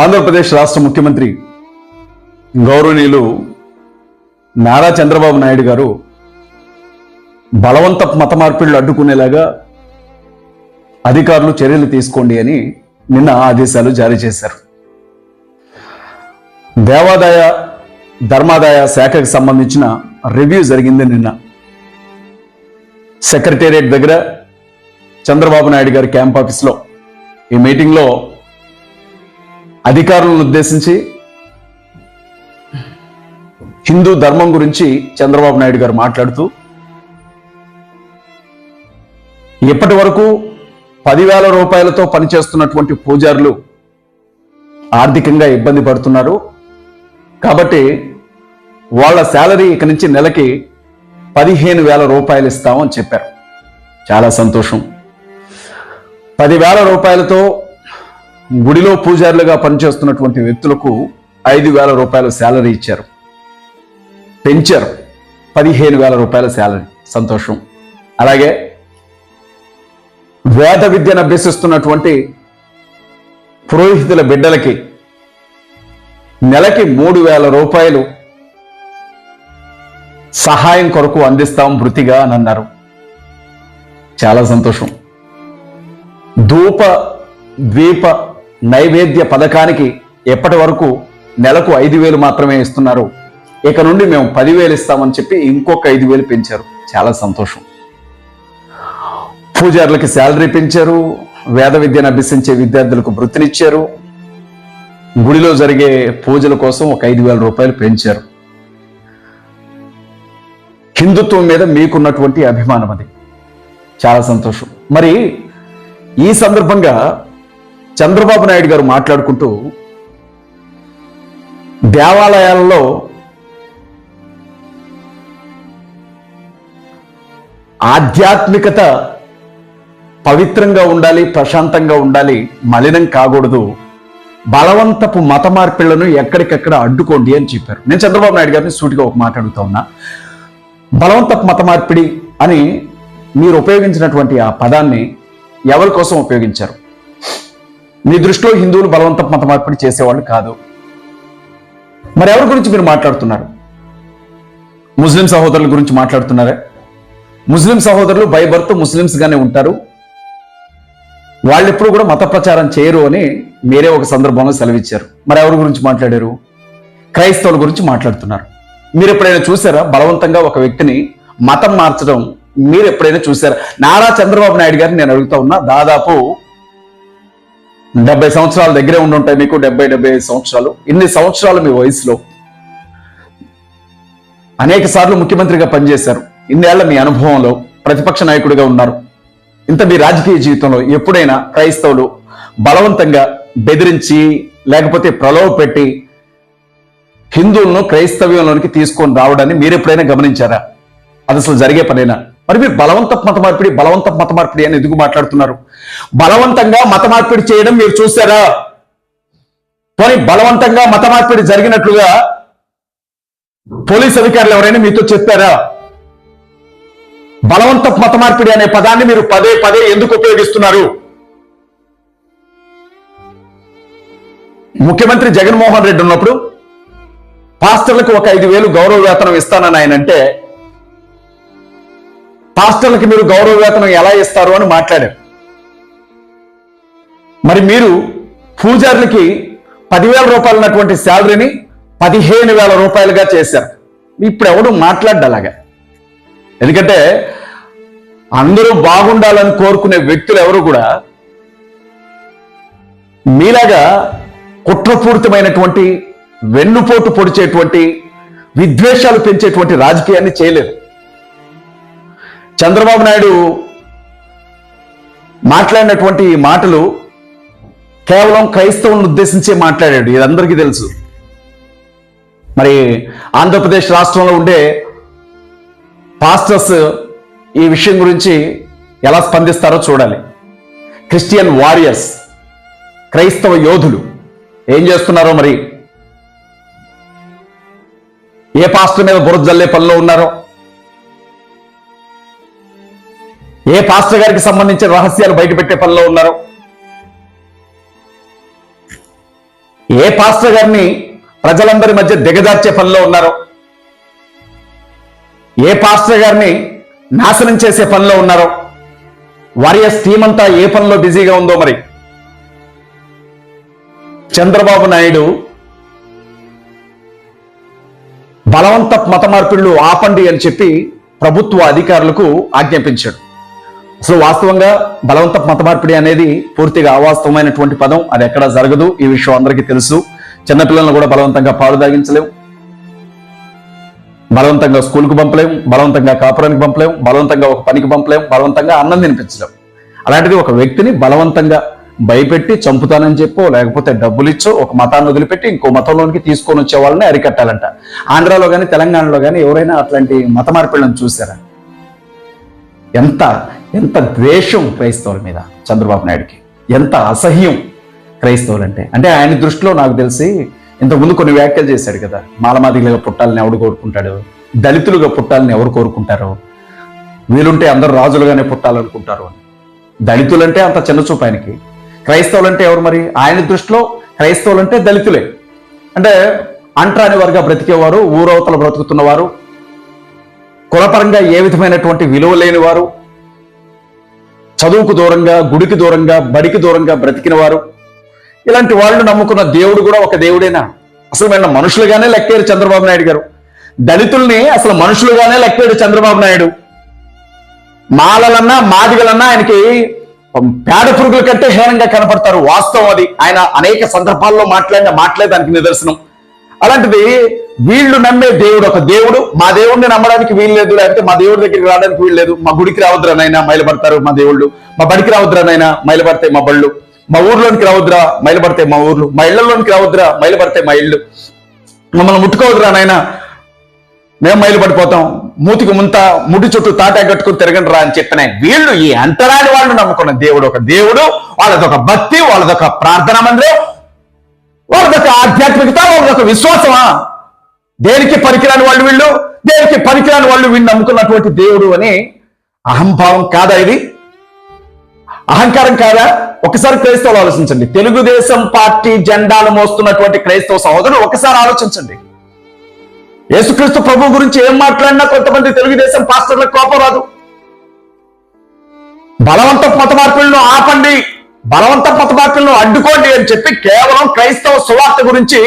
ఆంధ్రప్రదేశ్ రాష్ట్ర ముఖ్యమంత్రి గౌరవనీయులు నారా చంద్రబాబు నాయుడు గారు బలవంత మత మార్పిళ్ళు అడ్డుకునేలాగా అధికారులు చర్యలు తీసుకోండి అని నిన్న ఆదేశాలు జారీ చేశారు. దేవాదాయ ధర్మాదాయ శాఖకు సంబంధించిన రివ్యూ జరిగింది నిన్న. సెక్రటేరియట్ దగ్గర చంద్రబాబు నాయుడు గారి క్యాంప్ ఆఫీస్లో ఈ మీటింగ్లో అధికారులను ఉద్దేశించి హిందూ ధర్మం గురించి చంద్రబాబు నాయుడు గారు మాట్లాడుతూ ఇప్పటి వరకు పదివేల రూపాయలతో పనిచేస్తున్నటువంటి పూజారులు ఆర్థికంగా ఇబ్బంది పడుతున్నారు. కాబట్టి వాళ్ళ శాలరీ ఇక నుంచి నెలకి పదిహేను వేల రూపాయలు ఇస్తామని చెప్పారు. చాలా సంతోషం. పదివేల రూపాయలతో గుడిలో పూజారులుగా పనిచేస్తున్నటువంటి వ్యక్తులకు ఐదు వేల రూపాయల శాలరీ ఇచ్చారు. పెంచారు. పదిహేను వేల రూపాయల శాలరీ. సంతోషం. అలాగే వేద విద్యను అభ్యసిస్తున్నటువంటి పురోహితుల బిడ్డలకి నెలకి మూడు వేల రూపాయలు సహాయం కొరకు అందిస్తాం వృత్తిగా అని అన్నారు. చాలా సంతోషం. ధూప ద్వీప నైవేద్య పథకానికి ఎప్పటి వరకు నెలకు ఐదు వేలు మాత్రమే ఇస్తున్నారు. ఇక నుండి మేము పదివేలు ఇస్తామని చెప్పి ఇంకొక ఐదు వేలు పెంచారు. చాలా సంతోషం. పూజారులకి శాలరీ పెంచారు. వేద విద్యను అభ్యసించే విద్యార్థులకు వృత్తినిచ్చారు. గుడిలో జరిగే పూజల కోసం ఒక ఐదు వేల రూపాయలు పెంచారు. హిందుత్వం మీద మీకున్నటువంటి అభిమానం అది. చాలా సంతోషం. మరి ఈ సందర్భంగా చంద్రబాబు నాయుడు గారు మాట్లాడుకుంటూ దేవాలయాలలో ఆధ్యాత్మికత పవిత్రంగా ఉండాలి ప్రశాంతంగా ఉండాలి మలినం కాకూడదు. బలవంతపు మత మార్పిళ్ళను ఎక్కడికక్కడ అడ్డుకోండి అని చెప్పారు. నేను చంద్రబాబు నాయుడు గారిని సూటిగా ఒక మాట అడుగుతా ఉన్నా. బలవంతపు మత మార్పిడి అని మీరు ఉపయోగించినటువంటి ఆ పదాన్ని ఎవరి కోసం ఉపయోగించారు? మీ దృష్టిలో హిందువులు బలవంత మత మార్పిడి చేసేవాళ్ళు కాదు. మరి ఎవరి గురించి మీరు మాట్లాడుతున్నారు? ముస్లిం సహోదరుల గురించి మాట్లాడుతున్నారే? ముస్లిం సహోదరులు బై బర్త్ ఉంటారు. వాళ్ళు ఎప్పుడు కూడా మత ప్రచారం చేయరు అని మీరే ఒక సందర్భంలో సెలవిచ్చారు. మరి ఎవరి గురించి మాట్లాడారు? క్రైస్తవుల గురించి మాట్లాడుతున్నారు. మీరు ఎప్పుడైనా చూసారా? బలవంతంగా ఒక వ్యక్తిని మతం మార్చడం మీరు ఎప్పుడైనా చూసారా? నారా చంద్రబాబు నాయుడు గారిని నేను అడుగుతా ఉన్నా దాదాపు డెబ్బై సంవత్సరాల దగ్గరే ఉండుంటాయి మీకు డెబ్బై డెబ్బై ఐదు సంవత్సరాలు. ఇన్ని సంవత్సరాలు మీ వయసులో అనేక సార్లు ముఖ్యమంత్రిగా పనిచేశారు. ఇన్నేళ్ళ మీ అనుభవంలో ప్రతిపక్ష నాయకుడిగా ఉన్నారు. ఇంత మీ రాజకీయ జీవితంలో ఎప్పుడైనా క్రైస్తవులు బలవంతంగా బెదిరించి లేకపోతే ప్రలోభ పెట్టి హిందువులను క్రైస్తవ్యంలోనికి తీసుకొని రావడాన్ని మీరు ఎప్పుడైనా గమనించారా? అది అసలు జరిగే పనేనా? మరి మీరు బలవంత మత మార్పిడి బలవంత మత మార్పిడి అని ఎందుకు మాట్లాడుతున్నారు? బలవంతంగా మత మార్పిడి చేయడం మీరు చూసారా పోనీ బలవంతంగా మత మార్పిడి జరిగినట్లుగా పోలీస్ అధికారులు ఎవరైనా మీతో చెప్పారా? బలవంత మత మార్పిడి అనే పదాన్ని మీరు పదే పదే ఎందుకు ఉపయోగిస్తున్నారు? ముఖ్యమంత్రి జగన్మోహన్ రెడ్డి ఉన్నప్పుడు పాస్టర్లకు ఒక ఐదు వేలు గౌరవ వేతనం ఇస్తానని ఆయన అంటే పాస్టర్లకి మీరు గౌరవ వేతనం ఎలా ఇస్తారు అని మాట్లాడారు. మరి మీరు పూజారులకి పదివేల రూపాయలు ఉన్నటువంటి శాలరీని పదిహేను వేల రూపాయలుగా చేశారు. ఇప్పుడు ఎవడు మాట్లాడ్డు అలాగా? ఎందుకంటే అందరూ బాగుండాలని కోరుకునే వ్యక్తులు ఎవరు కూడా మీలాగా కుట్రపూరితమైనటువంటి వెన్నుపోటు పొడిచేటువంటి విద్వేషాలు పెంచేటువంటి రాజకీయాన్ని చేయలేదు చంద్రబాబు నాయుడు మాట్లాడినటువంటి మాటలు కేవలం క్రైస్తవులను ఉద్దేశించే మాట్లాడాడు. ఇది అందరికీ తెలుసు. మరి ఆంధ్రప్రదేశ్ రాష్ట్రంలో ఉండే పాస్టర్స్ ఈ విషయం గురించి ఎలా స్పందిస్తారో చూడాలి. క్రిస్టియన్ వారియర్స్ క్రైస్తవ యోధులు ఏం చేస్తున్నారో మరి? ఏ పాస్టర్ మీద బురద జల్లే పనిలో ఉన్నారో? ఏ పాస్టర్ గారికి సంబంధించిన రహస్యాలు బయటపెట్టే పనిలో ఉన్నారు? ఏ పాస్టర్ గారిని ప్రజలందరి మధ్య దిగజార్చే పనిలో ఉన్నారు? ఏ పాస్టర్ గారిని నాశనం చేసే పనిలో ఉన్నారో? వారియస్ టీం అంతా ఏ పనిలో బిజీగా ఉందో మరి? చంద్రబాబు నాయుడు బలవంత మత మార్పిళ్ళు ఆపండి అని చెప్పి ప్రభుత్వ అధికారులకు ఆజ్ఞాపించాడు. సో వాస్తవంగా బలవంత మత మార్పిడి అనేది పూర్తిగా అవాస్తవమైనటువంటి పదం. అది ఎక్కడా జరగదు. ఈ విషయం అందరికీ తెలుసు. చిన్నపిల్లలను కూడా బలవంతంగా పాలు తాగించలేము బలవంతంగా స్కూల్కి పంపలేం. బలవంతంగా కాపురానికి పంపలేం. బలవంతంగా ఒక పనికి పంపలేం. బలవంతంగా అన్నం తినిపించలేం. అలాంటిది ఒక వ్యక్తిని బలవంతంగా భయపెట్టి చంపుతానని చెప్పో లేకపోతే డబ్బులు ఇచ్చో ఒక మతాన్ని వదిలిపెట్టి ఇంకో మతంలోనికి తీసుకొని వచ్చే వాళ్ళని అరికట్టాలంట. ఆంధ్రాలో కానీ తెలంగాణలో కానీ ఎవరైనా అట్లాంటి మత మార్పిళ్ళని చూసారా? ఎంత ఎంత ద్వేషం క్రైస్తవుల మీద చంద్రబాబు నాయుడుకి? ఎంత అసహ్యం క్రైస్తవులంటే? అంటే ఆయన దృష్టిలో నాకు తెలిసి ఇంతకుముందు కొన్ని వ్యాఖ్యలు చేశాడు కదా మాలమాదిలుగా పుట్టాలని ఎవడు కోరుకుంటాడు? దళితులుగా పుట్టాలని ఎవరు కోరుకుంటారు? వీలుంటే అందరు రాజులుగానే పుట్టాలనుకుంటారు అని. దళితులంటే అంత చిన్న చూపు ఆయనకి. క్రైస్తవులంటే ఎవరు మరి? ఆయన దృష్టిలో క్రైస్తవులంటే దళితులే. అంటే అంటరాని వారుగా బ్రతికేవారు ఊరవతలు బ్రతుకుతున్నవారు కులపరంగా ఏ విధమైనటువంటి విలువ లేని వారు చదువుకు దూరంగా గుడికి దూరంగా బడికి దూరంగా బ్రతికిన వారు. ఇలాంటి వాళ్ళు నమ్ముకున్న దేవుడు కూడా ఒక దేవుడేనా? అసలు వీళ్ళ మనుషులుగానే లెక్కారు చంద్రబాబు నాయుడు గారు. దళితుల్ని అసలు మనుషులుగానే లెక్కాడు చంద్రబాబు నాయుడు. మాలలన్నా మాదిగలన్నా ఆయనకి పేడ పురుగుల కంటే హీనంగా కనపడతారు. వాస్తవం అది. ఆయన అనేక సందర్భాల్లో మాట్లాడిన మాట్లాడే దానికి నిదర్శనం. అలాంటిది వీళ్ళు నమ్మే దేవుడు ఒక దేవుడు. మా దేవుడిని నమ్మడానికి వీలు లేదు లేకపోతే మా దేవుడి దగ్గరికి రావడానికి వీలు లేదు. మా గుడికి రావద్దురానైనా మైలపడతారు మా దేవుళ్ళు. మా బడికి రావద్దురానైనా మైలపడతాయి మా బళ్ళు. మా ఊర్లోనికి రావద్దురా మైలపడతాయి మా ఊర్లు. మా ఇళ్ళలోనికి రావద్దురా మైలపడతాయి మా ఇళ్ళు. మమ్మల్ని ముట్టుకోవద్దురా నాయనా. మేము మైలు పడిపోతాం మూతికి ముంత ముడి చుట్టూ తాటా కట్టుకుని తిరగండి రా అని చెప్పిన వీళ్ళు ఈ అంతరాని వాళ్ళు నమ్ముకున్న దేవుడు ఒక దేవుడు వాళ్ళదొక భక్తి వాళ్ళదొక ప్రార్థన మందిరం వాళ్ళదొక ఆధ్యాత్మికత వాళ్ళదొక విశ్వాసమా? దేనికి పనికిరాని వాళ్ళు వీళ్ళు? దేనికి పనికిరాని వాళ్ళు వీళ్ళు నమ్ముకున్నటువంటి దేవుడు అని అహంభావం కాదా ఇది? అహంకారం కాదా? ఒకసారి క్రైస్తవులు ఆలోచించండి. తెలుగుదేశం పార్టీ జెండాలు మోస్తున్నటువంటి క్రైస్తవ సహోదరుడు ఒకసారి ఆలోచించండి. యేసుక్రీస్తు ప్రభు గురించి ఏం మాట్లాడినా కొంతమంది తెలుగుదేశం పాస్టర్లకు కోపం రాదు. బలవంత మత మార్పులను ఆపండి. బలవంత మత అడ్డుకోండి అని చెప్పి కేవలం క్రైస్తవ సువార్త గురించి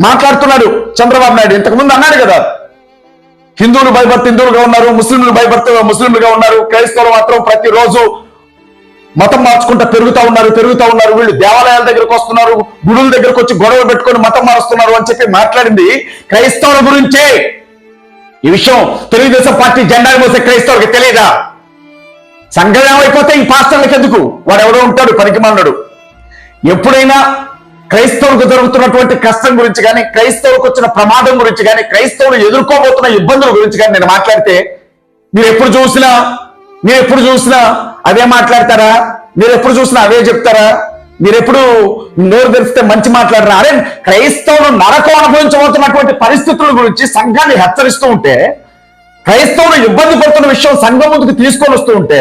మాట్లాడుతున్నాడు చంద్రబాబు నాయుడు. ఇంతకుముందు అన్నాడు కదా హిందువులు భయభర్త హిందువులుగా ఉన్నారు ముస్లింలు భయభర్త ముస్లింలుగా ఉన్నారు క్రైస్తవులు మాత్రం ప్రతిరోజు మతం మార్చుకుంటా పెరుగుతా ఉన్నారు పెరుగుతా ఉన్నారు. వీళ్ళు దేవాలయాల దగ్గరకు వస్తున్నారు గుడుల దగ్గరకు వచ్చి గొడవ పెట్టుకొని మతం మారుస్తున్నారు అని చెప్పి మాట్లాడింది క్రైస్తవుల గురించే. ఈ విషయం తెలుగుదేశం పార్టీ జెండా మోసే క్రైస్తవులకి తెలియదా? సంఘం ఏమైపోతే ఈ పాస్టర్లకు ఎందుకు వాడు ఎవడో ఉంటాడు మన్నడు ఎప్పుడైనా క్రైస్తవులకు జరుగుతున్నటువంటి కష్టం గురించి కానీ క్రైస్తవులకు వచ్చిన ప్రమాదం గురించి కానీ క్రైస్తవులు ఎదుర్కోబోతున్న ఇబ్బందుల గురించి కానీ నేను మాట్లాడితే మీరు ఎప్పుడు చూసినా మీరు ఎప్పుడు చూసినా అదే మాట్లాడతారా? మీరు ఎప్పుడు చూసినా అవే చెప్తారా? మీరెప్పుడు నోరు తెరిస్తే మంచి మాట్లాడరా? అరే క్రైస్తవులు నరకం అనుభవించబోతున్నటువంటి పరిస్థితుల గురించి సంఘాన్ని హెచ్చరిస్తూ ఉంటే క్రైస్తవులు ఇబ్బంది పడుతున్న విషయం సంఘం ముందుకు తీసుకొని వస్తూ ఉంటే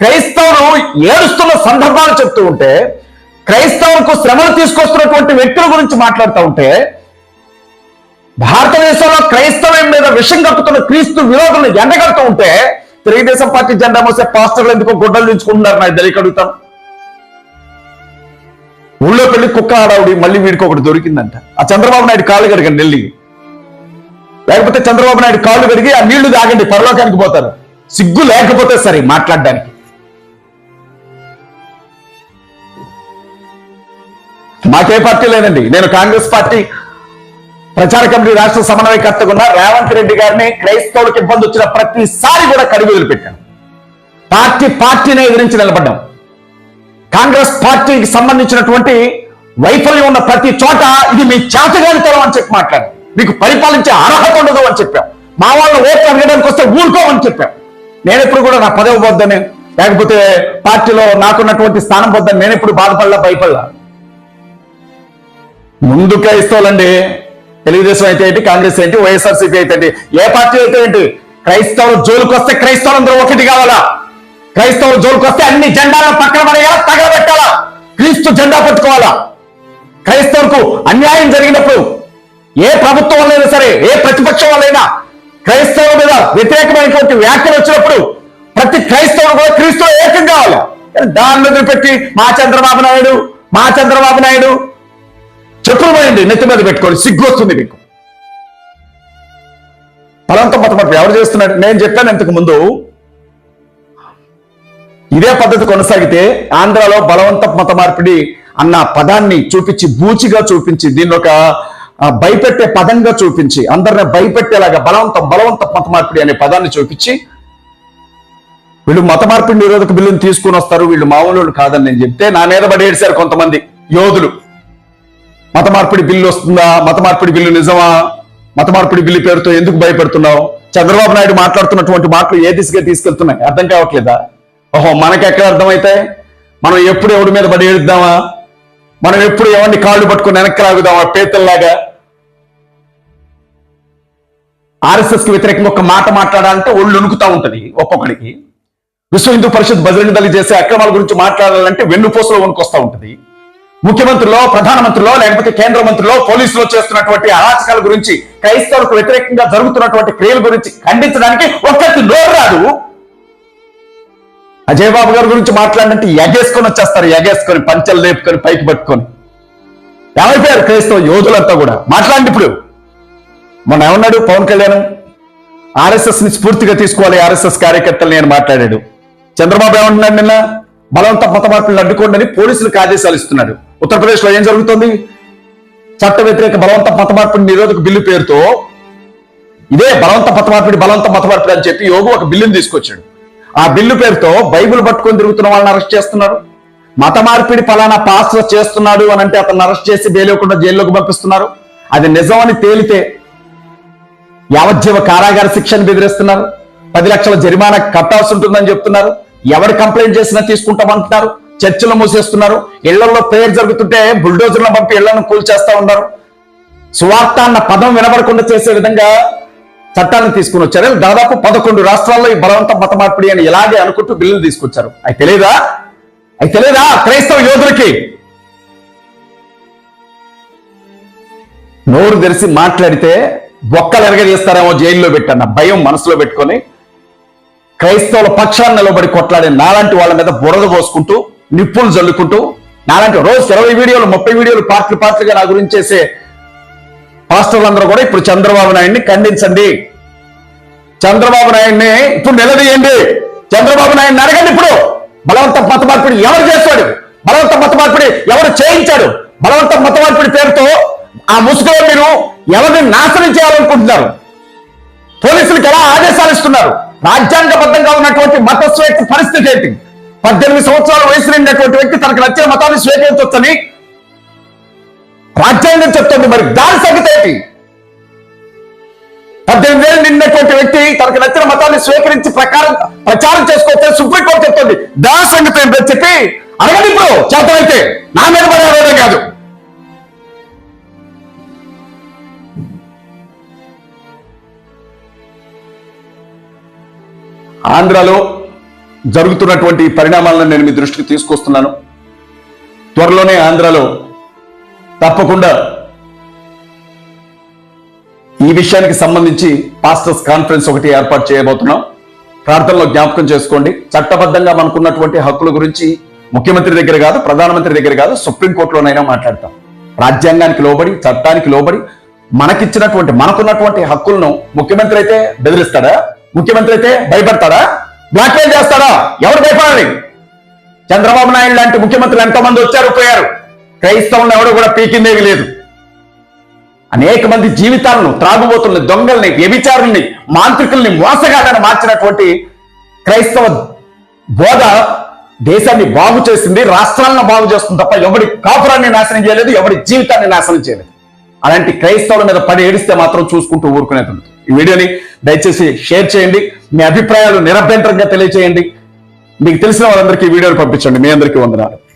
క్రైస్తవులు ఏడుస్తున్న సందర్భాలు చెప్తూ ఉంటే క్రైస్తవులకు శ్రమలు తీసుకొస్తున్నటువంటి వ్యక్తుల గురించి మాట్లాడుతూ ఉంటే భారతదేశంలో క్రైస్తవం మీద విషం కప్పుతున్న క్రీస్తు విరోధులను ఎండగడుతూ ఉంటే తెలుగుదేశం పార్టీ జెండా మోసే పాస్టర్లు ఎందుకు గుడ్డలు దించుకుంటున్నారు నాకు తెలియక అడుగుతాను. ఊళ్ళో పెళ్ళి కుక్క ఆడావుడి మళ్ళీ వీడికి ఒకటి దొరికిందంట. ఆ చంద్రబాబు నాయుడు కాళ్ళు కడగండి నెల్లి లేకపోతే చంద్రబాబు నాయుడు కాళ్ళు కడిగి ఆ నీళ్ళు తాగండి పరలోకానికి పోతారు. సిగ్గు లేకపోతే సరే మాట్లాడడానికి. మాకే పార్టీ లేదండి. నేను కాంగ్రెస్ పార్టీ ప్రచార కమిటీ రాష్ట్ర సమన్వయకర్తగా ఉన్న రేవంత్ రెడ్డి గారిని క్రైస్తవులకు ఇబ్బంది వచ్చిన ప్రతిసారి కూడా కడిగి వదిలిపెట్టాను. పార్టీ పార్టీనే ఎదిరించి నిలబడ్డాం. కాంగ్రెస్ పార్టీకి సంబంధించినటువంటి వైఫల్యం ఉన్న ప్రతి చోట ఇది మీ చేతగానితనం అని చెప్పి మాట్లాడు మీకు పరిపాలించే అర్హత ఉండదు అని చెప్పాం మా వాళ్ళని ఓట్లు అడగడానికి వస్తే ఊరుకోమని చెప్పాం నేను ఎప్పుడు కూడా నా పదవి వద్దని లేకపోతే పార్టీలో నాకున్నటువంటి స్థానం వద్దని నేను ఎప్పుడు బాధపడలా భయపడలా? ముందు క్రైస్తవులండి తెలుగుదేశం అయితే ఏంటి కాంగ్రెస్ ఏంటి వైఎస్ఆర్సీపీ అయితే ఏంటి ఏ పార్టీ అయితే ఏంటి క్రైస్తవులు జోలికి వస్తే క్రైస్తవులందరూ ఒకటి కావాలా? క్రైస్తవులు జోలికి వస్తే అన్ని జెండాలను పక్కన పడేయాలా తగలబెట్టాలా? క్రీస్తు జెండా పట్టుకోవాలా? క్రైస్తవులకు అన్యాయం జరిగినప్పుడు ఏ ప్రభుత్వం వల్లైనా సరే ఏ ప్రతిపక్షం వల్లైనా క్రైస్తవుల మీద వ్యతిరేకమైనటువంటి వ్యాఖ్యలు వచ్చినప్పుడు ప్రతి క్రైస్తవుడు కూడా క్రీస్తు ఏకం కావాలి. కానీ దాన్ని వదిలిపెట్టి మా చంద్రబాబు నాయుడు మా చంద్రబాబు నాయుడు చెప్పులు పోయింది నెత్తి మీద పెట్టుకోండి సిగ్గు వస్తుంది మీకు. బలవంతం మతమర్పు ఎవరు చేస్తున్నాడు నేను చెప్పాను ఇంతకు ముందు. ఇదే పద్ధతి కొనసాగితే ఆంధ్రాలో బలవంత మత మార్పిడి అన్న పదాన్ని చూపించి బూచిగా చూపించి దీని ఒక భయపెట్టే పదంగా చూపించి అందరిని భయపెట్టేలాగా బలవంతం బలవంత మత మార్పిడి అనే పదాన్ని చూపించి వీళ్ళు మత మార్పిడి నిరోధక బిల్లుని తీసుకుని వస్తారు వీళ్ళు మామూలు వాళ్ళు కాదని నేను చెప్తే నా మీద పడి ఏడిశారు కొంతమంది యోధులు. మత మార్పిడి బిల్లు వస్తుందా? మత మార్పిడి బిల్లు నిజమా? మత మార్పిడి బిల్లు పేరుతో ఎందుకు భయపెడుతున్నావు? చంద్రబాబు నాయుడు మాట్లాడుతున్నటువంటి మాటలు ఏ దిశగా తీసుకెళ్తున్నాయి? అర్థం కావట్లేదా? ఓహో మనకెక్కడ అర్థమైతే మనం ఎప్పుడు ఎవడి మీద పడి ఏడుద్దామా? మనం ఎప్పుడు ఎవరిని కాళ్ళు పట్టుకుని వెనక్కి రాగుదామా పేతల్లాగా? ఆర్ఎస్ఎస్కి వ్యతిరేకంగా ఒక మాట మాట్లాడాలంటే ఒళ్ళు ఉణుకుతా ఉంటది ఒక్కొక్కడికి. విశ్వ హిందూ పరిషత్ బజరంగ దళి చేసే అక్రమాల గురించి మాట్లాడాలంటే వెన్నుపోసలో వణుకొస్తూ ఉంటది. ముఖ్యమంత్రిలో ప్రధానమంత్రిలో లేకపోతే కేంద్ర మంత్రిలో పోలీసులో చేస్తున్నటువంటి అరాచకాల గురించి క్రైస్తవులకు వ్యతిరేకంగా జరుగుతున్నటువంటి క్రియల గురించి ఖండించడానికి ఒక్కటి నోరు రాదు. అజయ్ బాబు గారి గురించి మాట్లాడినట్టు ఎగేసుకొని వచ్చేస్తారు ఎగేసుకొని పంచలు లేపుకొని పైకి పట్టుకొని. ఏమైపోయారు క్రైస్తవ యోధులంతా కూడా మాట్లాడండి ఇప్పుడు మొన్న ఏమన్నాడు? పవన్ కళ్యాణ్ ఆర్ఎస్ఎస్ని స్ఫూర్తిగా తీసుకోవాలి ఆర్ఎస్ఎస్ కార్యకర్తలు నేను మాట్లాడాడు. చంద్రబాబు ఏమంటున్నాడు నిన్న? బలవంత మత మార్పులను అడ్డుకోండి అని పోలీసులకు ఆదేశాలు ఇస్తున్నాడు. ఉత్తరప్రదేశ్లో ఏం జరుగుతుంది? చట్ట వ్యతిరేక బలవంత మత మార్పిడి నిరోధక బిల్లు పేరుతో ఇదే బలవంత మత మార్పిడి బలవంత మత మార్పిడి అని చెప్పి యోగు ఒక బిల్లుని తీసుకొచ్చాడు. ఆ బిల్లు పేరుతో బైబిల్ పట్టుకొని తిరుగుతున్న వాళ్ళని అరెస్ట్ చేస్తున్నారు. మత మార్పిడి ఫలానా పాస్టర్ చేస్తున్నాడు అని అంటే అతను అరెస్ట్ చేసి బెయిలేకుండా జైల్లోకి పంపిస్తున్నారు. అది నిజం అని తేలితే యావజ్జీవ కారాగార శిక్షను బెదిరిస్తున్నారు. పది లక్షల జరిమానా కట్టాల్సి ఉంటుందని చెప్తున్నారు. ఎవరు కంప్లైంట్ చేసినా తీసుకుంటామంటున్నారు చర్చలు మూసేస్తున్నారు. ఇళ్ళలో ప్రేయర్ జరుగుతుంటే బుల్డోజర్లను పంపి ఇళ్ళను కూల్చేస్తా ఉన్నారు. సువార్త అన్న పదం వినబడకుండా చేసే విధంగా చట్టాలను తీసుకుని వచ్చారు. దాదాపు పదకొండు రాష్ట్రాల్లో ఈ బలవంత మత మార్పిడి అని ఇలాగే అనుకుంటూ బిల్లులు తీసుకొచ్చారు. అవి తెలియదా? అవి తెలియదా క్రైస్తవ యోధులకి? నోరు తెరిచి మాట్లాడితే బొక్కలు ఎరగజేస్తారేమో జైల్లో పెట్టన్న భయం మనసులో పెట్టుకొని క్రైస్తవుల పక్షాన్ని నిలబడి కొట్లాడే నాలాంటి వాళ్ళ మీద బురద పోసుకుంటూ నిప్పులు జల్లుకుంటూ నాలాంటి రోజు ఇరవై వీడియోలు ముప్పై వీడియోలు పార్ట్లు పార్ట్లుగా నా గురించి చేసే పాస్టర్లందరూ కూడా ఇప్పుడు చంద్రబాబు నాయుడిని ఖండించండి. చంద్రబాబు నాయుడిని ఇప్పుడు నిలదీయండి. చంద్రబాబు నాయుడిని అడగండి ఇప్పుడు. బలవంత మత మార్పిడి ఎవరు చేస్తాడు బలవంత మత మార్పిడి ఎవరు చేయించాడు? బలవంత మత మార్పిడి పేరుతో ఆ ముసుగులో మీరు ఎవరిని నాశనం చేయాలనుకుంటున్నారు? పోలీసులకు ఎలా ఆదేశాలు ఇస్తున్నారు? రాజ్యాంగబద్ధంగా ఉన్నటువంటి మత స్వేచ్ఛ పరిస్థితి ఏంటి? పద్దెనిమిది సంవత్సరాల వయసు నిండినటువంటి వ్యక్తి తనకు నచ్చిన మతాన్ని స్వీకరించవచ్చని రాజ్యాంగం చెప్తుంది. మరి దాని సంగతి ఏంటి? పద్దెనిమిది వేలు నిండినటువంటి వ్యక్తి తనకు నచ్చిన మతాన్ని స్వీకరించి ప్రకారం ప్రచారం చేసుకోవచ్చు సుప్రీంకోర్టు చెప్తుంది. దాని సంగతి ఏంటని చెప్పి అడగండి ఇప్పుడు. చేతనైతే నా మీద పడే కాదు. ఆంధ్రాలో జరుగుతున్నటువంటి పరిణామాలను నేను మీ దృష్టికి తీసుకొస్తున్నాను. త్వరలోనే ఆంధ్రాలో తప్పకుండా ఈ విషయానికి సంబంధించి పాస్టర్స్ కాన్ఫరెన్స్ ఒకటి ఏర్పాటు చేయబోతున్నాం. ప్రార్థనలో జ్ఞాపకం చేసుకోండి. చట్టబద్ధంగా మనకున్నటువంటి హక్కుల గురించి ముఖ్యమంత్రి దగ్గర కాదు ప్రధానమంత్రి దగ్గర కాదు సుప్రీంకోర్టులోనైనా మాట్లాడతాం. రాజ్యాంగానికి లోబడి చట్టానికి లోబడి మనకిచ్చినటువంటి మనకున్నటువంటి హక్కులను ముఖ్యమంత్రి అయితే బెదిరిస్తాడా? ముఖ్యమంత్రి అయితే భయపడతాడా? బ్లాక్మెయిల్ చేస్తాడా? ఎవరు భయపడాలి? చంద్రబాబు నాయుడు లాంటి ముఖ్యమంత్రులు ఎంతో మంది వచ్చారు పోయారు. క్రైస్తవులను ఎవరు కూడా పీకిందేవి లేదు. అనేక మంది జీవితాలను త్రాగుబోతుల్ని దొంగల్ని వ్యభిచారుల్ని మాంత్రికుల్ని మోసగాళ్ళని మార్చినటువంటి క్రైస్తవ బోధ దేశాన్ని బాగు చేసింది రాష్ట్రాలను బాగు చేస్తుంది తప్ప ఎవడి కాపురాన్ని నాశనం చేయలేదు ఎవడి జీవితాన్ని నాశనం చేయలేదు. అలాంటి క్రైస్తవుల మీద పడి ఏడిస్తే మాత్రం చూసుకుంటూ ఊరుకునేది ఈ వీడియోని దయచేసి షేర్ చేయండి. మీ అభిప్రాయాలు నిరభ్యంతరంగా తెలియచేయండి. మీకు తెలిసిన వాళ్ళందరికీ ఈ వీడియోని పంపించండి. మీ అందరికీ వందనాలు.